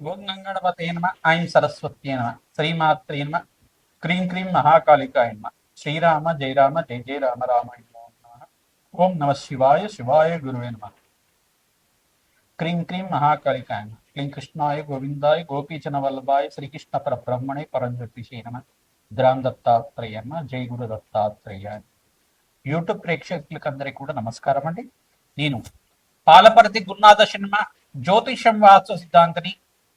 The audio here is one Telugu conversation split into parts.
ఓం గంగణపతే నమ ఐం సరస్వత్యే నమ శ్రీమాత్రే నమ క్రీం క్రీం మహాకాళికాయ నమ శ్రీరామ జయ రామ జయ జయ రామ రామాయ ఓం నమ శివాయ శివాయ గురువే నమ క్రీం క్రీం మహాకాళికాయ నమ క్లీం కృష్ణాయ గోవిందాయ గోపీచన వల్లభాయ శ్రీకృష్ణ పరబ్రహ్మణే పరంజ్యోతిషే నమ ద్రామ్ దత్తాత్రేయ నమ జయ గురు దత్తాత్రేయ యూట్యూబ్ ప్రేక్షకులకు అందరికీ కూడా నమస్కారం అండి నేను పాలపరతి గురునాథ శర్మ జ్యోతిషం వాస్తు సిద్ధాంతిని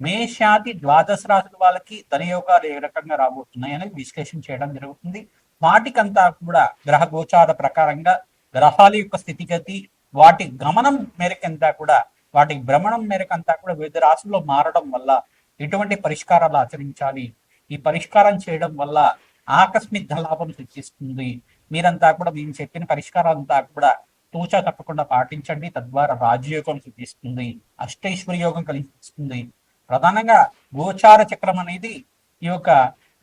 మేషాది ద్వాదశ రాశుల వాళ్ళకి ధనయోగాలు ఏ రకంగా రాబోతున్నాయి అనేది విశ్లేషణ చేయడం జరుగుతుంది. వాటికంతా కూడా గ్రహ గోచార ప్రకారంగా గ్రహాల యొక్క స్థితిగతి వాటి గమనం మేరకంతా కూడా వాటి భ్రమణం మేరకంతా కూడా వివిధ రాశుల్లో మారడం వల్ల ఎటువంటి పరిష్కారాలు ఆచరించాలి? ఈ పరిష్కారం చేయడం వల్ల ఆకస్మిక లాభం సృష్టిస్తుంది. మీరంతా కూడా మేము చెప్పిన పరిష్కారాలంతా కూడా తూచా తప్పకుండా పాటించండి. తద్వారా రాజయోగం సృష్టిస్తుంది అష్టైశ్వర్య యోగం కలిగిస్తుంది ప్రధానంగా గోచార చక్రం అనేది ఈ యొక్క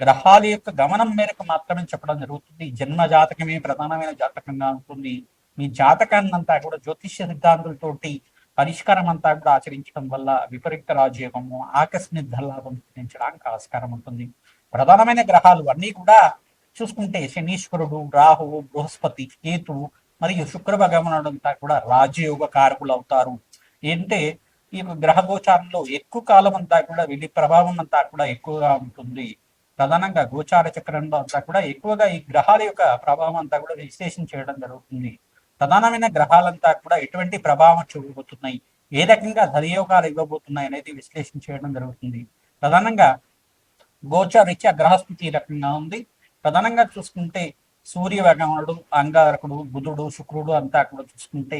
గ్రహాల యొక్క గమనం మేరకు మాత్రమే చెప్పడం జరుగుతుంది. జన్మ జాతకమే ప్రధానమైన జాతకంగా ఉంటుంది. మీ జాతకాన్ని అంతా కూడా జ్యోతిష్య సిద్ధాంతులతోటి పరిష్కారం అంతా కూడా ఆచరించడం వల్ల విపరీత రాజయోగము ఆకస్మిక ధనలాభం సిద్ధించడానికి ఆస్కారం ఉంటుంది. ప్రధానమైన గ్రహాలు అన్నీ కూడా చూసుకుంటే శనీశ్వరుడు రాహువు బృహస్పతి కేతువు మరియు శుక్ర భగవానుడు అంతా కూడా రాజయోగ కారకులు అవుతారు. ఏంటంటే ఈ గ్రహగోచారంలో గ్రహ గోచారంలో ఎక్కువ కాలం అంతా కూడా వీటి ప్రభావం అంతా కూడా ఎక్కువగా ఉంటుంది. ప్రధానంగా గోచార చక్రంలో అంతా కూడా ఎక్కువగా ఈ గ్రహాల యొక్క ప్రభావం అంతా కూడా విశ్లేషణ చేయడం జరుగుతుంది. ప్రధానమైన గ్రహాలంతా కూడా ఎటువంటి ప్రభావం చూపబోతున్నాయి? ఏ రకంగా ధనయోగాలు ఇవ్వబోతున్నాయి అనేది విశ్లేషణ చేయడం జరుగుతుంది. ప్రధానంగా గోచారీత్యా గ్రహస్థితి రకంగా ఉంది. ప్రధానంగా చూసుకుంటే సూర్య భగవానుడు అంగారకుడు బుధుడు శుక్రుడు అంతా కూడా చూసుకుంటే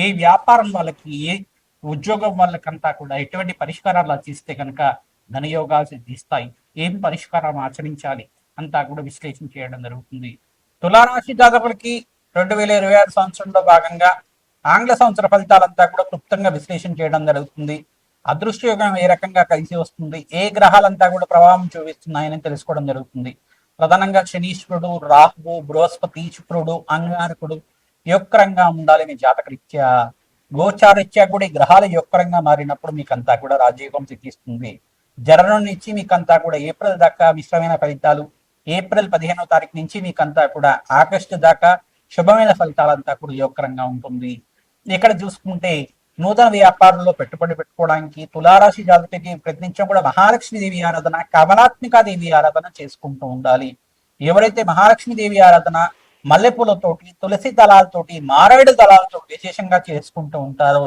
ఏ వ్యాపారం వాళ్ళకి ఏ ఉద్యోగం వాళ్ళకంతా కూడా ఎటువంటి పరిష్కారాలు ఆచిస్తే కనుక ధనయోగాలు సిద్ధిస్తాయి. ఏం పరిష్కారం ఆచరించాలి అంతా కూడా విశ్లేషణ చేయడం జరుగుతుంది. తులారాశి జాతకులకి రెండు వేల ఇరవై ఆరు సంవత్సరంలో భాగంగా ఆంగ్ల సంవత్సర ఫలితాలంతా కూడా క్లుప్తంగా విశ్లేషణ చేయడం జరుగుతుంది. అదృష్టయోగం ఏ రకంగా కలిసి వస్తుంది ఏ గ్రహాలంతా కూడా ప్రభావం చూపిస్తున్నాయని తెలుసుకోవడం జరుగుతుంది. ప్రధానంగా శనీశ్వరుడు రాహువు బృహస్పతి శుక్రుడు అంగారకుడు యోక్రంగా ఉండాలి మీ జాతకరీత్యా గోచారీత్యా కూడా ఈ గ్రహాలు యోక్రంగా మారినప్పుడు మీకు అంతా కూడా రాజయోగం సిద్ధిస్తుంది. జననం నుంచి మీకంతా కూడా ఏప్రిల్ దాకా మిశ్రమైన ఫలితాలు ఏప్రిల్ పదిహేనో తారీఖు నుంచి మీకంతా కూడా ఆగస్టు దాకా శుభమైన ఫలితాలంతా కూడా యోగకరంగా ఉంటుంది. ఇక్కడ చూసుకుంటే నూతన వ్యాపారంలో పెట్టుబడి పెట్టుకోవడానికి తులారాశి జాతకి ప్రతినిత్యం కూడా మహాలక్ష్మి దేవి ఆరాధన కమలాత్మిక దేవి ఆరాధన చేసుకుంటూ ఉండాలి. ఎవరైతే మహాలక్ష్మి దేవి ఆరాధన మల్లెపూలతోటి తులసి దళాలతోటి మారేడు దళాలతో విశేషంగా చేసుకుంటూ ఉంటారు.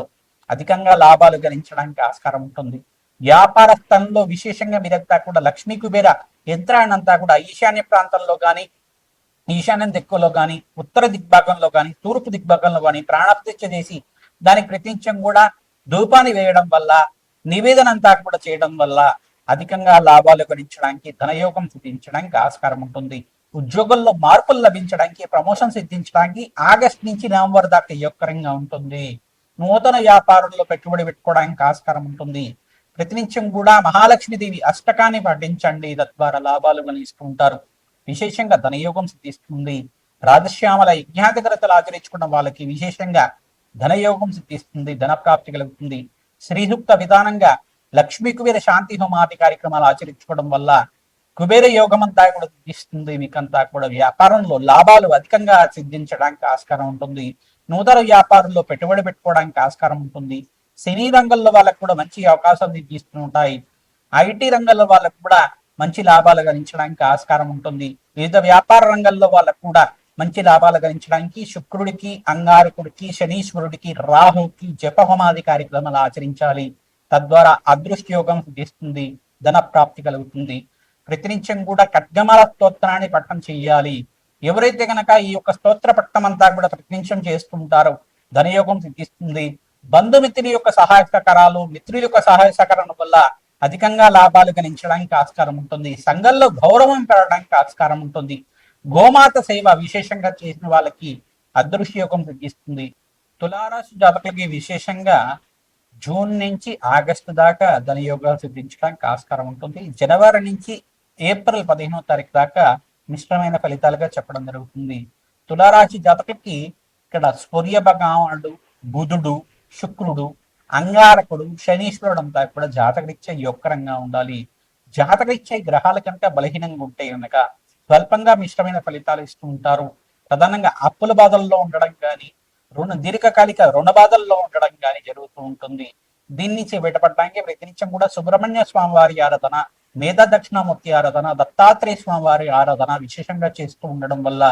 అధికంగా లాభాలు గణించడానికి ఆస్కారం ఉంటుంది. వ్యాపార స్థలంలో విశేషంగా మీరంతా కూడా లక్ష్మీ కుబేర యంత్రాన్ని అంతా కూడా ఈశాన్య ప్రాంతంలో కానీ ఈశాన్య దిక్కులో కానీ ఉత్తర దిగ్భాగంలో కానీ తూర్పు దిగ్భాగంలో కానీ ప్రాణప్రతిష్ఠ చేసి దానికి ప్రతినిత్యం కూడా ధూపాన్ని వేయడం వల్ల నివేదన అంతా కూడా చేయడం వల్ల అధికంగా లాభాలు గడించడానికి ధనయోగం సిద్ధించడానికి ఆస్కారం ఉంటుంది. ఉద్యోగంలో మార్పులు లభించడానికి ప్రమోషన్ సిద్ధించడానికి ఆగస్ట్ నుంచి నవంబర్ దాకా యొక్కరంగా ఉంటుంది. నూతన వ్యాపారంలో పెట్టుబడి పెట్టుకోవడానికి ఆస్కారం ఉంటుంది. ప్రతినిత్యం కూడా మహాలక్ష్మీదేవి అష్టకాన్ని పఠించండి తద్వారా లాభాలు గణిస్తుంటారు విశేషంగా ధనయోగం సిద్ధిస్తుంది. రాజశ్యామల యజ్ఞాధికరతలు ఆచరించుకున్న వాళ్ళకి విశేషంగా ధనయోగం సిద్ధిస్తుంది. ధన ప్రాప్తి కలుగుతుంది. శ్రీసూక్త విధానంగా లక్ష్మీ కుబేర శాంతి హోమాది కార్యక్రమాలు ఆచరించుకోవడం వల్ల కుబేర యోగం అంతా కూడా సిద్ధిస్తుంది. మీకంతా కూడా వ్యాపారంలో లాభాలు అధికంగా సిద్ధించడానికి ఆస్కారం ఉంటుంది. నూతన వ్యాపారంలో పెట్టుబడి పెట్టుకోవడానికి ఆస్కారం ఉంటుంది. సినీ రంగంలో వాళ్ళకు కూడా మంచి అవకాశాలు సిద్ధిస్తూ ఉంటాయి. ఐటీ రంగంలో వాళ్ళకు కూడా మంచి లాభాలు గణించడానికి ఆస్కారం ఉంటుంది. వివిధ వ్యాపార రంగంలో వాళ్ళకు కూడా మంచి లాభాలు గణించడానికి శుక్రుడికి అంగారకుడికి శనీశ్వరుడికి రాహుకి జపహోమాది కార్యక్రమాలు ఆచరించాలి. తద్వారా అదృష్ట యోగం సిద్ధిస్తుంది. ధన ప్రాప్తి కలుగుతుంది. ప్రతినిత్యం కూడా ఖడ్గమాల స్తోత్రాన్ని పట్టం చెయ్యాలి. ఎవరైతే గనక ఈ యొక్క స్తోత్ర పట్టం అంతా కూడా ప్రతినిత్యం చేస్తుంటారో ధనయోగం సిద్ధిస్తుంది. బంధుమిత్రుల యొక్క సహాయ సహకారాలు మిత్రుల యొక్క సహాయ సహకారం వల్ల అధికంగా లాభాలు గణించడానికి ఆస్కారం ఉంటుంది. సంఘంలో గౌరవం పెరగడానికి ఆస్కారం ఉంటుంది. గోమాత సేవ విశేషంగా చేసిన వాళ్ళకి అదృశ్యయోగం సిద్ధిస్తుంది. తులారాశి జాతకులకి విశేషంగా జూన్ నుంచి ఆగస్టు దాకా ధనయోగాలు సిద్ధించడానికి ఆస్కారం ఉంటుంది. జనవరి నుంచి ఏప్రిల్ పదిహేనో తారీఖు దాకా మిశ్రమైన ఫలితాలుగా చెప్పడం జరుగుతుంది. తులారాశి జాతకకి ఇక్కడ సూర్య భగవానుడు బుధుడు శుక్రుడు అంగారకుడు శనీశ్వరుడు అంతా కూడా జాతకరీత్యా యొక్కరంగా ఉండాలి. జాతకరీత్యా గ్రహాల గ్రహాలు కనుక బలహీనంగా ఉంటే కనుక స్వల్పంగా మిశ్రమైన ఫలితాలు ఇస్తూ ఉంటారు. ప్రధానంగా అప్పుల బాధల్లో ఉండడం కానీ రుణ దీర్ఘకాలిక రుణ బాధల్లో ఉండడం కానీ జరుగుతూ ఉంటుంది. దీని నుంచి బయటపడడానికి ప్రతినిత్యం కూడా సుబ్రహ్మణ్య స్వామి వారి ఆరాధన మేధా దక్షిణామూర్తి ఆరాధన దత్తాత్రేయ స్వామి వారి ఆరాధన విశేషంగా చేస్తూ ఉండడం వల్ల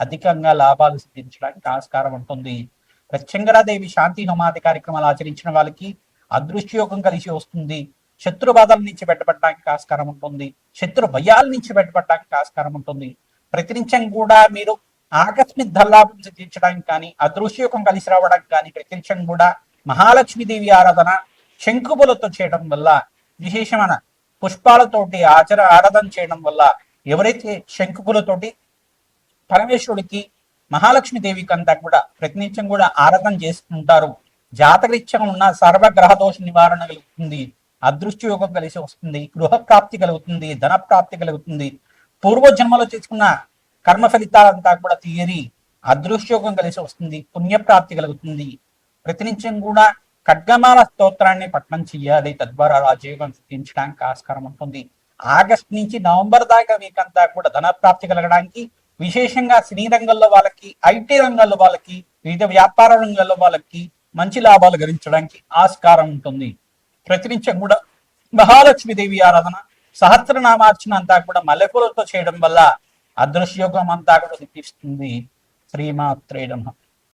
అధికంగా లాభాలు సిద్ధించడానికి ఆస్కారం ఉంటుంది. ప్రత్యంగరాదేవి శాంతి హోమాది కార్యక్రమాలు ఆచరించిన వాళ్ళకి అదృష్టయోగం కలిసి వస్తుంది. శత్రు బాధల నుంచి బయటపడడానికి ఆస్కారం ఉంటుంది. శత్రు భయాల నుంచి బయటపడడానికి ఆస్కారం ఉంటుంది. ప్రతినిత్యం కూడా మీరు ఆకస్మిక్ ధల్లాభం సిద్ధించడానికి కానీ అదృశ్యయోగం కలిసి రావడానికి కానీ ప్రతినిత్యం కూడా మహాలక్ష్మీదేవి ఆరాధన శంకుబులతో చేయడం వల్ల విశేషమైన పుష్పాలతోటి ఆచర ఆరాధన చేయడం వల్ల ఎవరైతే శంకుకులతోటి పరమేశ్వరుడికి మహాలక్ష్మి దేవికి అంతా కూడా ప్రతినిత్యం కూడా ఆరాధన చేసుకుంటారు జాతకరీత్యం ఉన్న సర్వగ్రహ దోష నివారణ కలుగుతుంది. అదృష్టి యోగం కలిసి వస్తుంది. గృహ ప్రాప్తి కలుగుతుంది. ధన ప్రాప్తి కలుగుతుంది. పూర్వ జన్మలో చేసుకున్న కర్మ ఫలితాలంతా కూడా తీరి అదృష్టయోగం కలిసి వస్తుంది. పుణ్యప్రాప్తి కలుగుతుంది. ప్రతినిత్యం కూడా ఖడ్గమాల స్తోత్రాన్ని పఠనం చేయాలి తద్వారా రాజయోగం సిద్ధించడానికి ఆస్కారం ఉంటుంది. ఆగస్ట్ నుంచి నవంబర్ దాకా వీకంతా కూడా ధన ప్రాప్తి కలగడానికి విశేషంగా సినీ రంగంలో వాళ్ళకి ఐటీ రంగంలో వాళ్ళకి వివిధ వ్యాపార రంగంలో వాళ్ళకి మంచి లాభాలు గరించడానికి ఆస్కారం ఉంటుంది. ప్రతినిత్యం కూడా మహాలక్ష్మీదేవి ఆరాధన సహస్రనామార్చన అంతా కూడా మల్లెపూలతో చేయడం వల్ల అదృశ్యోగం అంతా కూడా సిద్ధిస్తుంది. శ్రీమాత్రేడమ